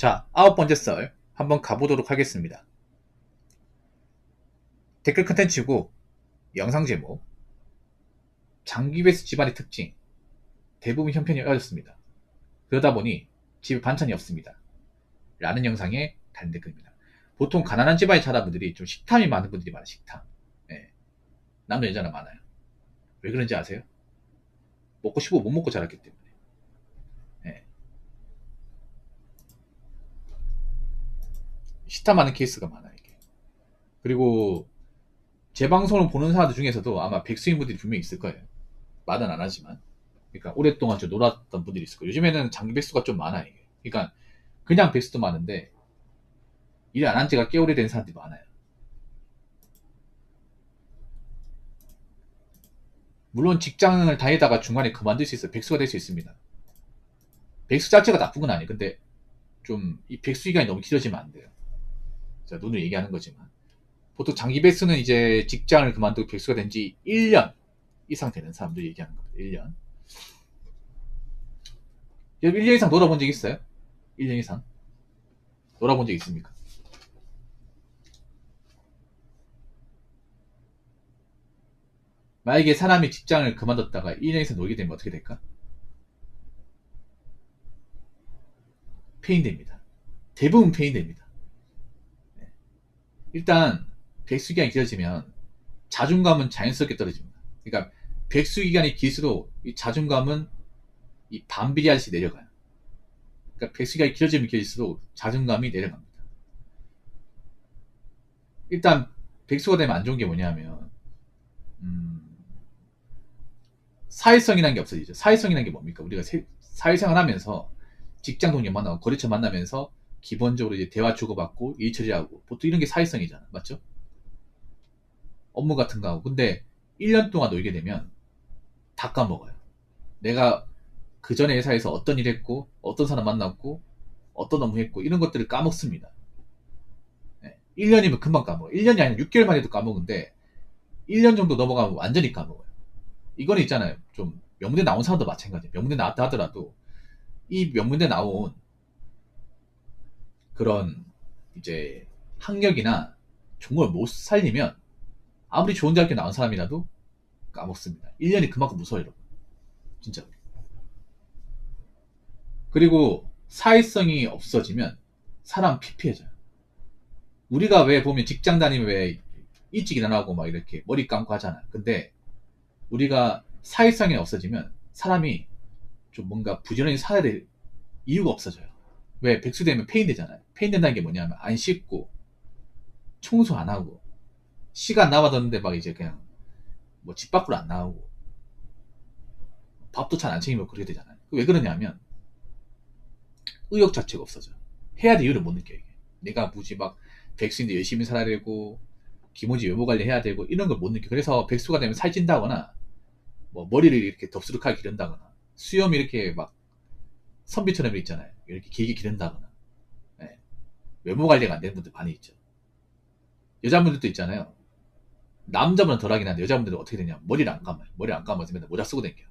자, 아홉 번째 썰 한번 가보도록 하겠습니다. 댓글 컨텐츠고 영상 제목 장기베스 집안의 특징 대부분 형편이 어렵습니다. 그러다 보니 집에 반찬이 없습니다. 라는 영상에 달린 댓글입니다. 보통 가난한 집안의 자라분들이 좀 식탐이 많은 분들이 많아요. 식탐. 네. 남자 여자나 많아요. 왜 그런지 아세요? 먹고 싶고 못 먹고 자랐기 때문에. 네. 많은 케이스가 많아요. 이게. 그리고 제 방송을 보는 사람들 중에서도 아마 백수인 분들이 분명히 있을 거예요. 말은 안 하지만. 그러니까 오랫동안 좀 놀았던 분들이 있을 거예요. 요즘에는 장기 백수가 좀 많아요. 이게. 그러니까 그냥 백수도 많은데 일 안 한 지가 꽤 오래된 사람들이 많아요. 물론 직장을 다니다가 중간에 그만둘 수 있어요. 백수가 될 수 있습니다. 백수 자체가 나쁜 건 아니에요. 근데 좀 이 백수 기간이 너무 길어지면 안 돼요. 눈을 얘기하는 거지만. 보통 장기 백수는 이제 직장을 그만두고 백수가 된 지 1년 이상 되는 사람들 얘기하는 겁니다. 1년. 1년 이상 놀아본 적 있어요? 1년 이상? 놀아본 적 있습니까? 만약에 사람이 직장을 그만뒀다가 1년 이상 놀게 되면 어떻게 될까? 페인됩니다. 대부분 페인됩니다. 네. 일단 백수 기간이 길어지면 자존감은 자연스럽게 떨어집니다. 그러니까 백수 기간이 길수록 이 자존감은 이 반비례하듯이 내려가요. 그러니까 백수 기간이 길어지면 길수록 자존감이 내려갑니다. 일단 백수가 되면 안 좋은 게 뭐냐면 음, 사회성이라는 게 없어지죠. 사회성이라는 게 뭡니까? 우리가 세, 사회생활 하면서 직장 동료 만나고 거래처 만나면서 기본적으로 이제 대화 주고받고 일 처리하고 보통 이런 게 사회성이잖아. 맞죠? 업무 같은 거 하고. 근데 1년 동안 놀게 되면 다 까먹어요. 내가 그 전에 회사에서 어떤 일 했고, 어떤 사람 만났고, 어떤 업무 했고, 이런 것들을 까먹습니다. 네. 1년이면 금방 까먹어요. 1년이 아니라 6개월 만에도 까먹는데, 1년 정도 넘어가면 완전히 까먹어요. 이거는 있잖아요. 좀, 명문대 나온 사람도 마찬가지예요. 명문대 나왔다 하더라도, 이 명문대 나온 그런, 이제, 학력이나 종을 못 살리면, 아무리 좋은 대학교 나온 사람이라도 까먹습니다. 1년이 그만큼 무서워요, 여러분. 진짜. 그리고 사회성이 없어지면 사람 피폐해져요. 우리가 왜 보면 직장 다니면 왜 일찍 일어나고 막 이렇게 머리 감고 하잖아요. 근데 우리가 사회성이 없어지면 사람이 좀 뭔가 부지런히 살아야 될 이유가 없어져요. 왜 백수 되면 페인 되잖아요. 페인 된다는 게 뭐냐면 안 씻고 청소 안 하고 시간 남아뒀는데 막 이제 그냥 뭐 집 밖으로 안 나오고 밥도 잘 안 챙기고 그렇게 되잖아요. 왜 그러냐면 의욕 자체가 없어져. 해야 될 이유를 못 느껴요. 이게. 내가 무지 막 백수인데 열심히 살아야 되고 기모지 외모 관리 해야 되고 이런 걸 못 느껴. 그래서 백수가 되면 살찐다거나 뭐 머리를 이렇게 덥수룩하게 기른다거나 수염이 이렇게 막 선비처럼 있잖아요. 이렇게 길게 기른다거나 네. 외모 관리가 안 되는 분들 많이 있죠. 여자분들도 있잖아요. 남자분은 덜 하긴 한데 여자분들은 어떻게 되냐 머리를 안 감아요. 머리 안 감아서 맨날 모자 쓰고 다녀요.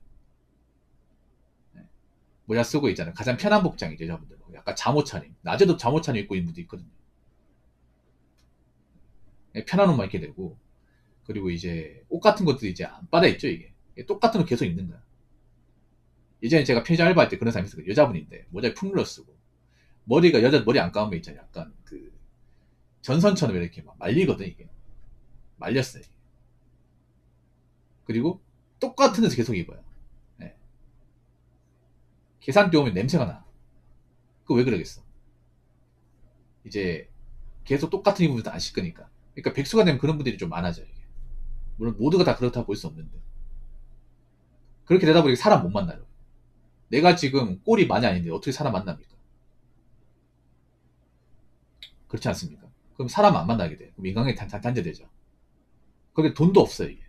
네. 모자 쓰고 있잖아요. 가장 편한 복장이죠, 여자분들. 약간 잠옷 차림. 낮에도 잠옷 차림 입고 있는 분도 있거든요. 네, 편한 옷만 입게 되고 그리고 이제 옷 같은 것도 이제 안 빨아 있죠, 이게. 똑같은 옷 계속 입는 거야. 예전에 제가 편의점 알바할 때 그런 사람이 있었거든요. 여자분인데 모자에 푹 눌러 쓰고 머리가 여자 머리 안 감으면 있잖아요. 약간 그 전선처럼 이렇게 막 말리거든 이게 말렸어요. 그리고 똑같은 데서 계속 입어요. 네. 계산대 오면 냄새가 나. 그 왜 그러겠어? 이제 계속 똑같은 입으면 안 씻으니까. 그러니까 백수가 되면 그런 분들이 좀 많아져요. 이게. 물론 모두가 다 그렇다 볼수 없는데. 그렇게 되다 보니까 사람 못 만나요. 내가 지금 꼴이 많이 아닌데 어떻게 사람 만납니까? 그렇지 않습니까? 그럼 사람 안 만나게 돼. 그럼 인간관계 단, 단, 단절되죠. 그게 돈도 없어요, 이게.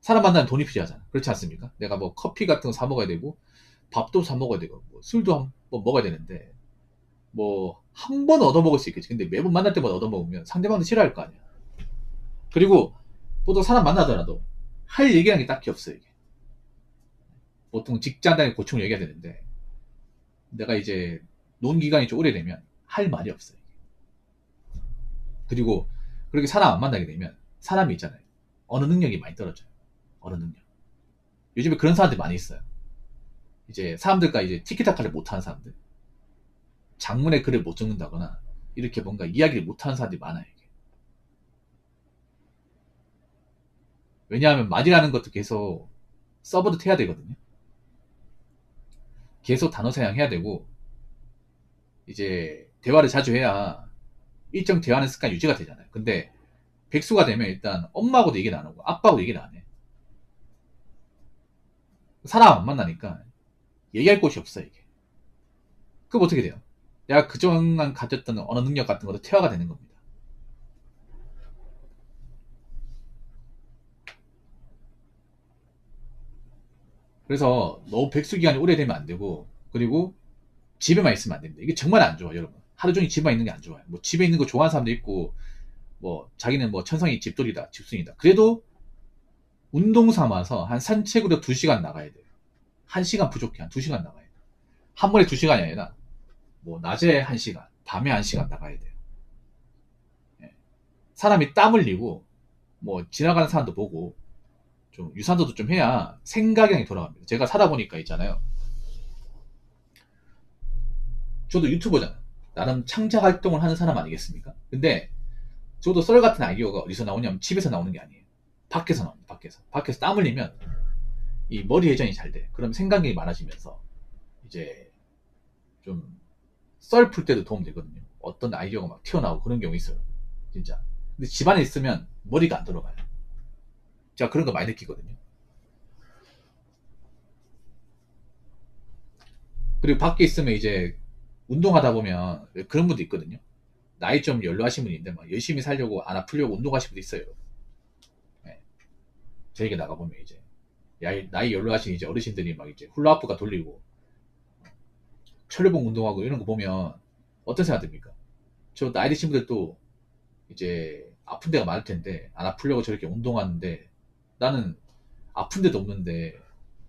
사람 만나면 돈이 필요하잖아. 그렇지 않습니까? 내가 뭐 커피 같은 거 사 먹어야 되고, 밥도 사 먹어야 되고, 뭐 술도 한 번 먹어야 되는데, 뭐, 한 번 얻어먹을 수 있겠지. 근데 매번 만날 때마다 얻어먹으면 상대방도 싫어할 거 아니야. 그리고, 보통 사람 만나더라도, 할 얘기라는 게 딱히 없어요, 이게. 보통 직장 다니 고충을 얘기해야 되는데, 내가 이제, 논 기간이 좀 오래되면 할 말이 없어요. 그리고 그렇게 사람 안 만나게 되면 사람이 있잖아요. 어느 능력이 많이 떨어져요. 어느 능력. 요즘에 그런 사람들 많이 있어요. 이제 사람들과 이제 티키타카를 못하는 사람들. 장문의 글을 못 적는다거나 이렇게 뭔가 이야기를 못하는 사람들이 많아요. 이게. 왜냐하면 말이라는 것도 계속 서버도 해야 되거든요. 계속 단어 사용해야 되고 이제 대화를 자주 해야 일정 대화하는 습관 유지가 되잖아요. 근데 백수가 되면 일단 엄마하고도 얘기를 안 하고 아빠하고 얘기를 안 해. 사람 안 만나니까 얘기할 곳이 없어 이게. 그럼 어떻게 돼요? 내가 그동안 가졌던 어느 능력 같은 것도 퇴화가 되는 겁니다. 그래서 너무 백수 기간이 오래되면 안 되고 그리고 집에만 있으면 안 됩니다. 이게 정말 안 좋아요, 여러분. 하루 종일 집에만 있는 게 안 좋아요. 뭐 집에 있는 거 좋아하는 사람도 있고 뭐 자기는 뭐 천성이 집돌이다, 집순이다. 그래도 운동 삼아서 한 산책으로 2시간 나가야 돼요. 1시간 부족해. 한 2시간 나가야 돼요. 한 번에 2시간이 아니라 뭐 낮에 1시간, 밤에 1시간 나가야 돼요. 예. 사람이 땀 흘리고 뭐 지나가는 사람도 보고 좀 유산소도 좀 해야 생각이 돌아갑니다. 제가 살다 보니까 있잖아요. 저도 유튜버잖아요. 나름 창작 활동을 하는 사람 아니겠습니까? 근데 저도 썰 같은 아이디어가 어디서 나오냐면 집에서 나오는 게 아니에요. 밖에서 나옵니다. 밖에서. 밖에서 땀 흘리면 이 머리 회전이 잘 돼. 그럼 생각이 많아지면서 이제 좀 썰 풀 때도 도움 되거든요. 어떤 아이디어가 막 튀어나오고 그런 경우 있어요. 진짜. 근데 집안에 있으면 머리가 안 들어가요. 제가 그런 거 많이 느끼거든요. 그리고 밖에 있으면 이제 운동하다 보면 그런 분도 있거든요. 나이 좀 연로하신 분인데 막 열심히 살려고 안 아프려고 운동하시는 분도 있어요. 네. 저에게 나가보면 이제 나이, 연로하신 이제 어르신들이 막 이제 훌라후프가 돌리고 철로봉 운동하고 이런 거 보면 어떤 생각 듭니까? 저 나이 드신 분들도 이제 아픈 데가 많을 텐데 안 아프려고 저렇게 운동하는데 나는 아픈 데도 없는데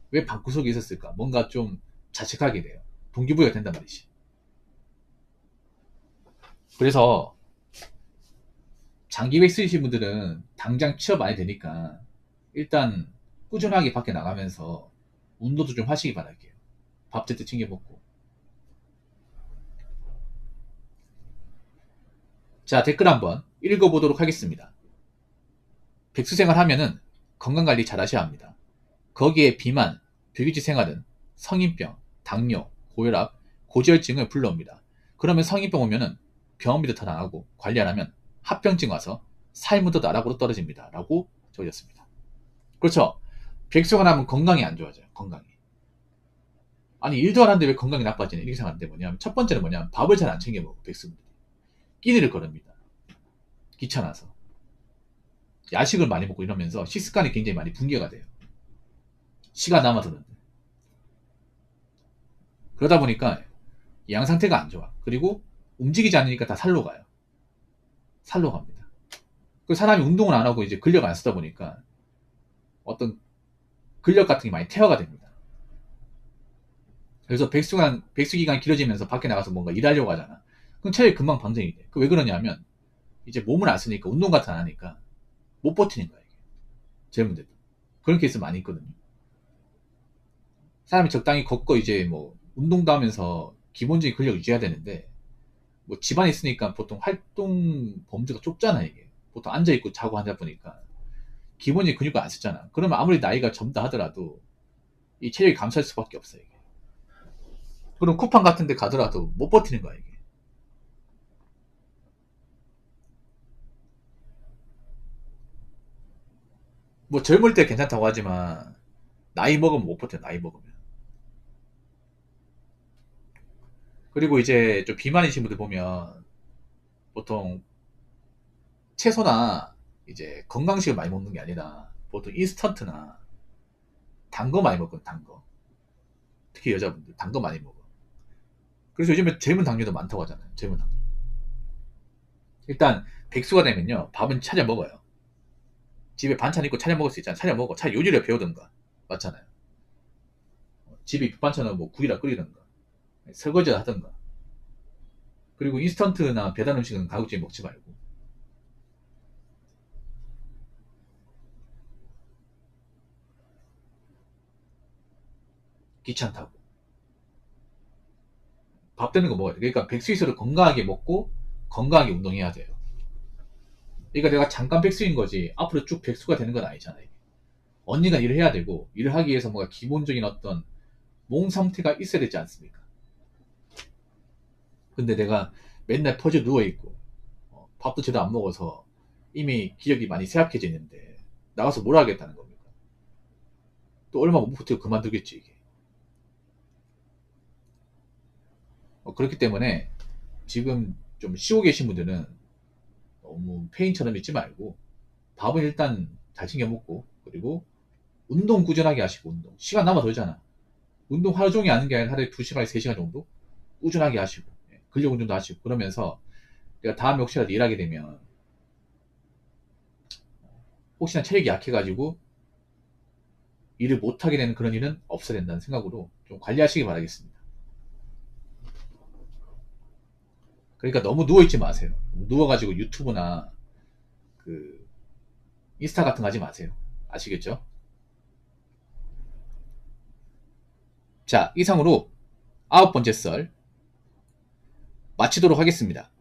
왜 방구석에 있었을까? 뭔가 좀 자책하게 돼요. 동기부여가 된단 말이지. 그래서 장기백 쓰이신 분들은 당장 취업 많이 되니까 일단 꾸준하게 밖에 나가면서 운동도 좀 하시기 바랄게요. 밥 제때 챙겨 먹고. 자, 댓글 한번 읽어보도록 하겠습니다. 백수 생활 하면은 건강관리 잘 하셔야 합니다. 거기에 비만, 비규지 생활은 성인병, 당뇨, 고혈압, 고지혈증을 불러옵니다. 그러면 성인병 오면은 병원비도 더 나가고 관리 안 하면 합병증 와서 삶도 나락으로 떨어집니다. 라고 적어졌습니다. 그렇죠. 백수가 나면 건강이 안 좋아져요. 건강이. 아니 일도 안 하는데 왜 건강이 나빠지냐 이렇게 생각하는데 뭐냐면 첫 번째는 뭐냐면 밥을 잘 안 챙겨 먹어 백수분들이 끼니를 걸읍니다. 귀찮아서 야식을 많이 먹고 이러면서 식습관이 굉장히 많이 붕괴가 돼요. 시간 남아도는데 그러다 보니까 양 상태가 안 좋아. 그리고 움직이지 않으니까 다 살로 가요. 살로 갑니다. 그 사람이 운동을 안 하고 이제 근력 안 쓰다 보니까 어떤 근력 같은 게 많이 퇴화가 됩니다. 그래서 백수간, 백수기간 길어지면서 밖에 나가서 뭔가 일하려고 하잖아. 그럼 체력이 금방 방전이 돼. 그 왜 그러냐면 이제 몸을 안 쓰니까 운동 같은 안 하니까 못 버티는 거야. 이게. 젊은데도. 그런 케이스 많이 있거든요. 사람이 적당히 걷고 이제 뭐 운동도 하면서 기본적인 근력 유지해야 되는데 뭐 집안에 있으니까 보통 활동 범주가 좁잖아 이게 보통 앉아 있고 자고 하다 보니까 기본적인 근육을 안 쓰잖아 그러면 아무리 나이가 젊다 하더라도 이 체력이 감소할 수밖에 없어 이게 그럼 쿠팡 같은 데 가더라도 못 버티는 거야 이게 뭐 젊을 때 괜찮다고 하지만 나이 먹으면 못 버텨 나이 먹으면 그리고 이제 좀 비만이신 분들 보면 보통 채소나 이제 건강식을 많이 먹는 게 아니라 보통 인스턴트나 단 거 많이 먹거든, 단 거. 특히 여자분들 단 거 많이 먹어. 그래서 요즘에 젊은 당뇨도 많다고 하잖아요. 젊은 당뇨. 일단 백수가 되면요 밥은 차려 먹어요. 집에 반찬 있고 차려 먹을 수 있잖아. 차려 먹어. 차 요리를 배우든가 맞잖아요. 집에 반찬은 뭐 국이라 끓이든가 설거지를 하든가 그리고 인스턴트나 배달 음식은 가급적이 먹지 말고. 귀찮다고. 밥 되는 거 먹어야 돼. 그러니까 백수이수를 건강하게 먹고 건강하게 운동해야 돼요. 그러니까 내가 잠깐 백수인 거지 앞으로 쭉 백수가 되는 건 아니잖아요. 언니가 일을 해야 되고 일을 하기 위해서 뭔가 기본적인 어떤 몸 상태가 있어야 되지 않습니까? 근데 내가 맨날 퍼져 누워 있고 어, 밥도 제대로 안 먹어서 이미 기력이 많이 쇠약해져 있는데 나가서 뭘 하겠다는 겁니까? 또 얼마 못 버티고 그만두겠지 이게. 어, 그렇기 때문에 지금 좀 쉬고 계신 분들은 너무 페인처럼 있지 말고 밥은 일단 잘 챙겨 먹고 그리고 운동 꾸준하게 하시고 운동 시간 남아 돌잖아 운동 하루 종일 하는 게 아니라 하루에 2시간, 3시간 정도 꾸준하게 하시고 예, 근력 운동도 하시고 그러면서 내가 다음에 혹시라도 일하게 되면 혹시나 체력이 약해가지고 일을 못하게 되는 그런 일은 없어야 된다는 생각으로 좀 관리하시기 바라겠습니다. 그러니까 너무 누워있지 마세요. 누워가지고 유튜브나 그 인스타 같은 거 하지 마세요. 아시겠죠? 자, 이상으로 아홉 번째 썰 마치도록 하겠습니다.